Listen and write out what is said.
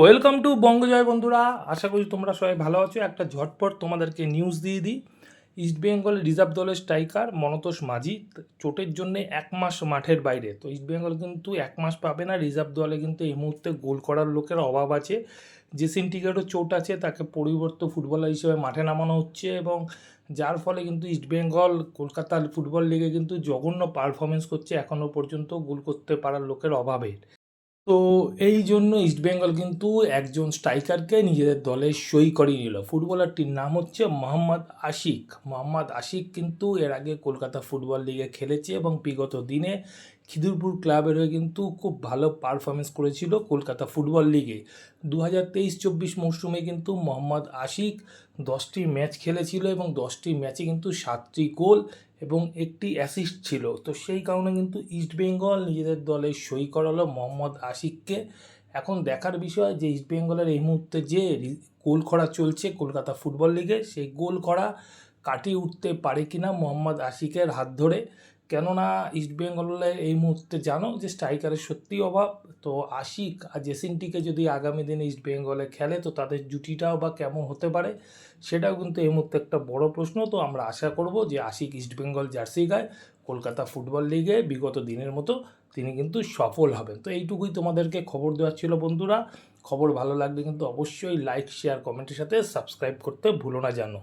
Welcome to বঙ্গজয় বন্ধুরা, আশা করি তোমরা সবাই ভালো আছো। একটা ঝটপট তোমাদেরকে নিউজ দিয়ে দিই। ইস্ট বেঙ্গল রিজার্ভ দলের স্ট্রাইকার মনতোষ মাঝি চোটের জন্য এক মাস মাঠের বাইরে। তো ইস্ট বেঙ্গল কিন্তু এক মাস পাবে না রিজার্ভ দলে কিন্তু এই মুহূর্তে গোল করার লোকের অভাব আছে। যে সিন্ডিকেটও চোট আছে, তাকে পরিবর্ত ফুটবলার হিসেবে মাঠে নামানো হচ্ছে এবং যার ফলে কিন্তু ইস্ট বেঙ্গল কলকাতা ফুটবল লিগে কিন্তু জঘন্য পারফরমেন্স করছে এখনও পর্যন্ত গোল করতে পারার লোকের অভাবে। তো এই জন্য ইস্টবেঙ্গল কিন্তু একজন স্ট্রাইকারকে নিজেদের দলে সই করিয়ে নিল। ফুটবলারটির নাম হচ্ছে মোহাম্মদ আশিক। মোহাম্মদ আশিক কিন্তু এর আগে কলকাতা ফুটবল লিগে খেলেছে এবং বিগত দিনে খিদুরপুর ক্লাবের হয়ে কিন্তু খুব ভালো পারফরমেন্স করেছিল কলকাতা ফুটবল লিগে। দু হাজার তেইশ চব্বিশ মরশুমে কিন্তু মোহাম্মদ আশিক দশটি ম্যাচ খেলেছিল এবং দশটি ম্যাচে কিন্তু সাতটি গোল এবং একটি অ্যাসিস্ট ছিল। তো সেই কারণে কিন্তু ইস্ট বেঙ্গল নিজেদের দলে সই করালো মোহাম্মদ আশিককে। এখন দেখার বিষয় যে ইস্ট বেঙ্গলের এই মুহূর্তে যে গোল খরা চলছে কলকাতা ফুটবল লিগে, সেই গোল খরা কাটিয়ে উঠতে পারে কিনা মোহাম্মদ আশিকের হাত ধরে। কেননা ইস্টবেঙ্গলের এই মুহূর্তে জানো যে স্ট্রাইকারের সত্যিই অভাব। তো আশিক আর জেসিনটিকে যদি আগামী দিনে ইস্টবেঙ্গলে খেলে, তো তাদের জুটিটাও বা কেমন হতে পারে, সেটাও কিন্তু এই মুহূর্তে একটা বড় প্রশ্ন। তো আমরা আশা করব যে আশিক ইস্টবেঙ্গল জার্সি গায়ে, কলকাতা ফুটবল লিগে বিগত দিনের মতো তিনি কিন্তু সফল হবেন। তো এইটুকুই তোমাদেরকে খবর দেওয়ার ছিল বন্ধুরা। খবর ভালো লাগলে কিন্তু অবশ্যই লাইক শেয়ার কমেন্টের সাথে সাবস্ক্রাইব করতে ভুলো না জানো।